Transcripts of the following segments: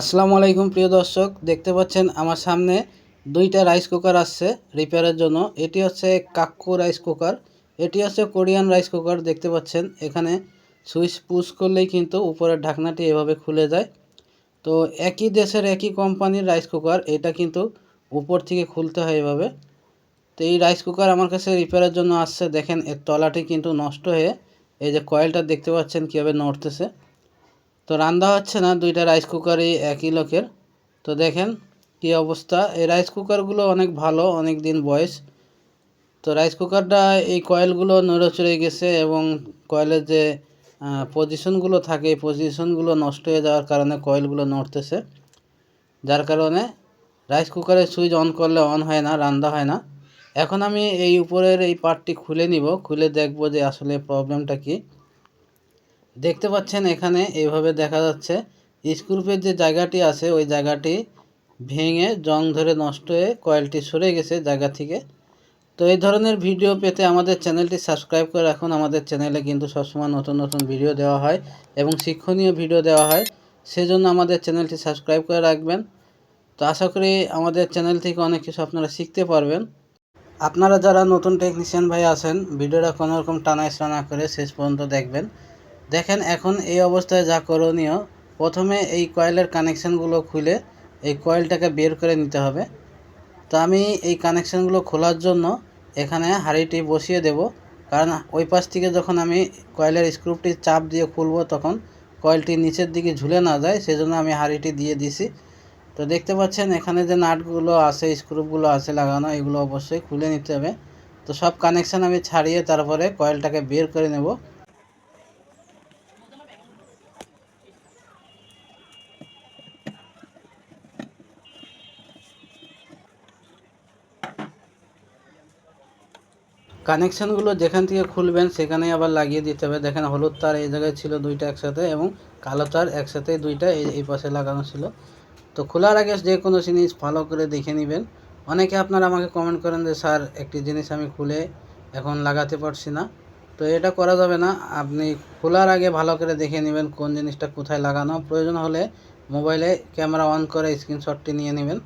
আসসালামু আলাইকুম, প্রিয় দর্শক। দেখতে পাচ্ছেন আমার সামনে দুইটা রাইস কুকার আসছে রিপেয়ারের জন্য। এটি হচ্ছে কাক্কু রাইস কুকার এটি হচ্ছে কোরিয়ান রাইস কুকার দেখতে পাচ্ছেন। এখানে সুইচ পুশ করলেই কিন্তু উপরের ঢাকনাটি এভাবে খুলে যায়। তো একই দেশের একই কোম্পানির রাইস কুকার এটা কিন্তু উপর থেকে খুলতে হয় এভাবে। তো এই রাইস কুকার আমার কাছে রিপেয়ারের জন্য আসছে। দেখেন, এর তলাটি কিন্তু নষ্ট হয়ে এই যে কয়েলটা দেখতে পাচ্ছেন কীভাবে নড়তেছে। তো রান্না হচ্ছে না, দুইটা রাইস কুকারই একই লোকের। তো দেখেন কি অবস্থা। এই রাইস কুকারগুলো অনেক ভালো, অনেক দিন বয়স। তো রাইস কুকারটা এই কয়েলগুলো নড়ে চড়ে গেছে এবং কয়েলের যে পজিশনগুলো থাকে, এই পজিশনগুলো নষ্ট হয়ে যাওয়ার কারণে কয়েলগুলো নড়তেছে। যার কারণে রাইস কুকারের সুইচ অন করলে অন হয় না, রান্না হয় না। এখন আমি এই উপরের এই পার্টটি খুলে নিব। খুলে দেখব যে আসলে প্রবলেমটা কী। দেখতে পাচ্ছেন এখানে এইভাবে দেখা যাচ্ছে। স্ক্রুপের যে জায়গাটি আছে, ওই জায়গাটি ভেঙে জং ধরে নষ্ট হয়ে কয়েলটি সরে গেছে জায়গা থেকে। তো এই ধরনের ভিডিও পেতে আমাদের চ্যানেলটি সাবস্ক্রাইব করে রাখুন। আমাদের চ্যানেলে কিন্তু সবসময় নতুন নতুন ভিডিও দেওয়া হয় এবং শিক্ষণীয় ভিডিও দেওয়া হয়। সেজন্য আমাদের চ্যানেলটি সাবস্ক্রাইব করে রাখবেন। তো আশা করি আমাদের চ্যানেল থেকে অনেক কিছু আপনারা শিখতে পারবেন। আপনারা যারা নতুন টেকনিশিয়ান ভাই আছেন, ভিডিওটা কোনোরকম টানা না করে শেষ পর্যন্ত দেখবেন। দেখেন, এখন এই অবস্থায় যা করণীয়, প্রথমে এই কয়েলের কানেকশানগুলো খুলে এই কয়েলটাকে বের করে নিতে হবে। তো আমি এই কানেকশানগুলো খোলার জন্য এখানে হাঁড়িটি বসিয়ে দেব, কারণ ওই পাশ থেকে যখন আমি কয়েলের স্ক্রুপটি চাপ দিয়ে খুলবো তখন কয়েলটি নিচের দিকে ঝুলে না যায়, সেজন্য আমি হাঁড়িটি দিয়ে দিছি। তো দেখতে পাচ্ছেন, এখানে যে নাটগুলো আছে, স্ক্রুপগুলো আছে লাগানো, এগুলো অবশ্যই খুলে নিতে হবে। তো সব কানেকশান আমি ছাড়িয়ে তারপরে কয়েলটাকে বের করে নেব। কানেকশানগুলো যেখান থেকে খুলবেন সেখানেই আবার লাগিয়ে দিতে হবে। দেখেন হলুদ তার এই জায়গায় ছিল দুইটা একসাথে এবং কালো তার একসাথে দুইটা এই পাশে লাগানো ছিল। তো খোলার আগে যে কোনো জিনিস ভালো করে দেখে নেবেন। অনেকে আপনারা আমাকে কমেন্ট করেন যে, স্যার, একটি জিনিস আমি খুলে এখন লাগাতে পারছি না। তো এটা করা যাবে না। আপনি খোলার আগে ভালো করে দেখে নেবেন কোন জিনিসটা কোথায় লাগানো। প্রয়োজন হলে মোবাইলে ক্যামেরা অন করে স্ক্রিনশটটি নিয়ে নেবেন।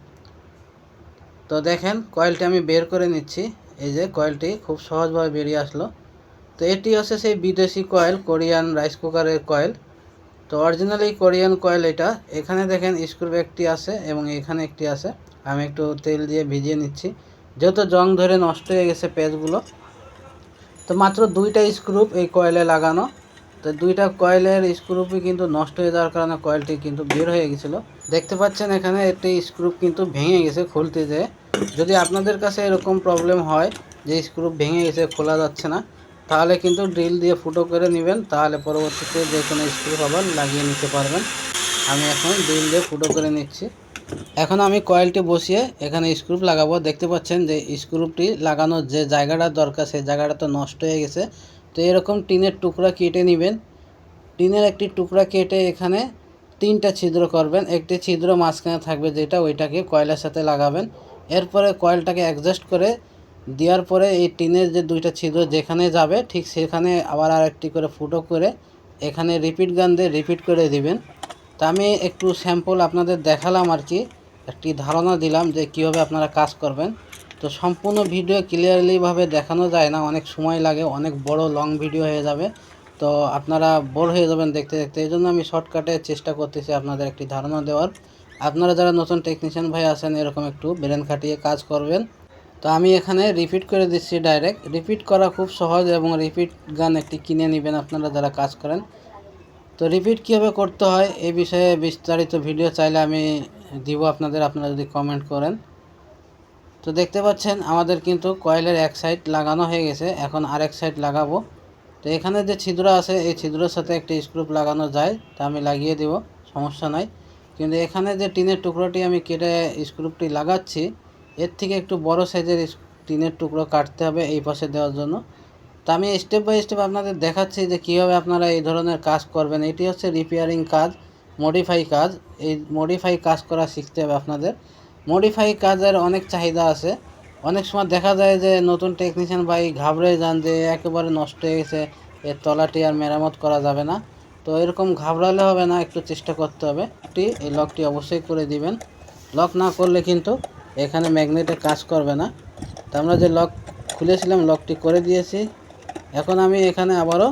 তো দেখেন কয়েলটি আমি বের করে নিচ্ছি। এই যে কয়েলটি খুব সহজভাবে বেরিয়ে আসলো। তো এটি হচ্ছে সেই বিদেশি কয়েল, কোরিয়ান রাইস কুকারের কয়েল। তো অরিজিনালি কোরিয়ান কয়েল এটা। এখানে দেখেন স্ক্রু একটি আছে এবং এখানে একটি আছে। আমি একটু তেল দিয়ে ভিজিয়ে নিচ্ছি। যেহেতু জং ধরে নষ্ট হয়ে গেছে পেজগুলো তো মাত্র দুইটা স্ক্রুপ এই কয়েলে লাগানো। তো দুইটা কয়েলের স্ক্রুপই কিন্তু নষ্ট হয়ে যাওয়ার কারণে কয়েলটি কিন্তু বের হয়ে গেছিল। দেখতে পাচ্ছেন এখানে একটি স্ক্রুপ কিন্তু ভেঙে গেছে খুলতে যেয়ে। যদি আপনাদের কাছে এরকম প্রবলেম হয় যে স্ক্রু ভেঙে গেছে, খোলা যাচ্ছে না, তাহলে কিন্তু ড্রিল দিয়ে ফুটো করে নেবেন, তাহলে পরবর্তীতে যে কোনো স্ক্রু আবার লাগিয়ে নিতে পারবেন। আমি এখন ড্রিল দিয়ে ফুটো করে নিচ্ছি। এখন আমি কয়েলটি বসিয়ে এখানে স্ক্রুপ লাগাবো। দেখতে পাচ্ছেন যে স্ক্রুপটি লাগানোর যে জায়গাটা দরকার, সেই জায়গাটা তো নষ্ট হয়ে গেছে। তো এরকম টিনের টুকরা কেটে নেবেন। টিনের একটি টুকরা কেটে এখানে তিনটা ছিদ্র করবেন। একটি ছিদ্র মাঝখানে থাকবে যেটা, ওইটাকে কয়লার সাথে লাগাবেন। এরপরে কয়েলটাকে অ্যাডজাস্ট করে দেওয়ার পরে এই টিনের যে দুইটা ছিদ্র যেখানে যাবে, ঠিক সেখানে আবার আর একটি করে ফুটো করে এখানে রিপিট গান দিয়ে রিপিট করে দিবেন। তা আমি একটু স্যাম্পল আপনাদের দেখালাম আর কি, একটি ধারণা দিলাম যে কীভাবে আপনারা কাজ করবেন। তো সম্পূর্ণ ভিডিও ক্লিয়ারলিভাবে দেখানো যায় না, অনেক সময় লাগে, অনেক বড় লং ভিডিও হয়ে যাবে। তো আপনারা বোর হয়ে যাবেন দেখতে দেখতে, এই জন্য আমি শর্টকাটে চেষ্টা করতেছি আপনাদের একটি ধারণা দেওয়ার। আপনারা যারা নতুন টেকনিশিয়ান ভাই আছেন, এরকম একটু ব্রেন খাটিয়ে কাজ করবেন। তো আমি এখানে রিপিট করে দিচ্ছি ডাইরেক্ট রিপিট করা খুব সহজ এবং রিপিট গান একটি কিনে নেবেন আপনারা যারা কাজ করেন। তো রিপিট কীভাবে করতে হয় এই বিষয়ে বিস্তারিত ভিডিও চাইলে আমি দিব আপনাদের, আপনারা যদি কমেন্ট করেন। তো দেখতে পাচ্ছেন, আমাদের কিন্তু কয়েলের এক সাইড লাগানো হয়ে গেছে, এখন আরেক সাইড লাগাবো। তো এখানে যে ছিদ্র আছে, এই ছিদ্রের সাথে একটি স্ক্রুপ লাগানো যায়, তা আমি লাগিয়ে দেব, সমস্যা নাই। কিন্তু এখানে যে টিনের টুকরোটি আমি কেটে স্ক্রুপটি লাগাচ্ছি, এর থেকে একটু বড় সাইজের টিনের টুকরো কাটতে হবে এই পাশে দেওয়ার জন্য। তো আমি স্টেপ বাই স্টেপ আপনাদের দেখাচ্ছি যে কীভাবে আপনারা এই ধরনের কাজ করবেন। এটি হচ্ছে রিপেয়ারিং কাজ মডিফাই কাজ। এই মডিফাই কাজ করা শিখতে হবে আপনাদের। মডিফাই কাজের অনেক চাহিদা আছে। অনেক সময় দেখা যায় যে নতুন টেকনিশিয়ান ভাই ঘাবড়ে যান যে একেবারে নষ্ট হয়ে গেছে, এর তলাটি আর মেরামত করা যাবে না। তো এরকম ঘাবড়ালে হবে না, একটু চেষ্টা করতে হবে। একটি, এই লকটি অবশ্যই করে দিবেন। লক না করলে কিন্তু এখানে ম্যাগনেটে কাজ করবে না। তো আমরা যে লক খুলেছিলাম, লকটি করে দিয়েছি। এখন আমি এখানে আবারও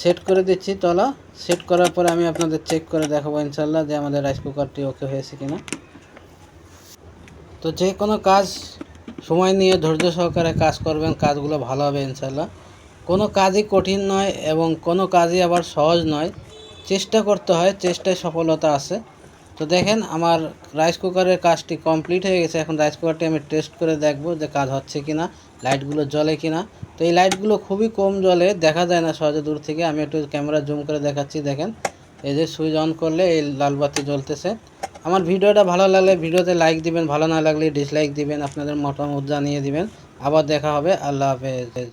সেট করে দিচ্ছি তলা। সেট করার পরে আমি আপনাদের চেক করে দেখাবো ইনশাল্লাহ যে আমাদের রাইস কুকারটি ওকে হয়েছে কিনা। তো যে কোনো কাজ সময় নিয়ে ধৈর্য সহকারে কাজ করবেন, কাজগুলো ভালো হবে ইনশাল্লাহ কোনো কাজই কঠিন নয় এবং কোনো কাজই আবার সহজ নয়। চেষ্টা করতে হয়, চেষ্টায় সফলতা আছে। তো দেখেন, আমার রাইস কুকারের কাজটি কমপ্লিট হয়ে গেছে। এখন রাইস কুকারটি আমি টেস্ট করে দেখব যে কাজ হচ্ছে কি না লাইটগুলো জ্বলে কি না তো এই লাইটগুলো খুবই কম জ্বলে, দেখা যায় না সহজে দূর থেকে। আমি একটু ক্যামেরা জুম করে দেখাচ্ছি, দেখেন। এই যে সুইচ অন করলে এই লাল বাতি জ্বলতেছে। আমার ভিডিওটা ভালো লাগলে ভিডিওতে লাইক দিবেন, ভালো না লাগলে ডিসলাইক দিবেন, আপনাদের মতামত জানিয়ে দিবেন। আবার দেখা হবে, আল্লাহ হাফেজ।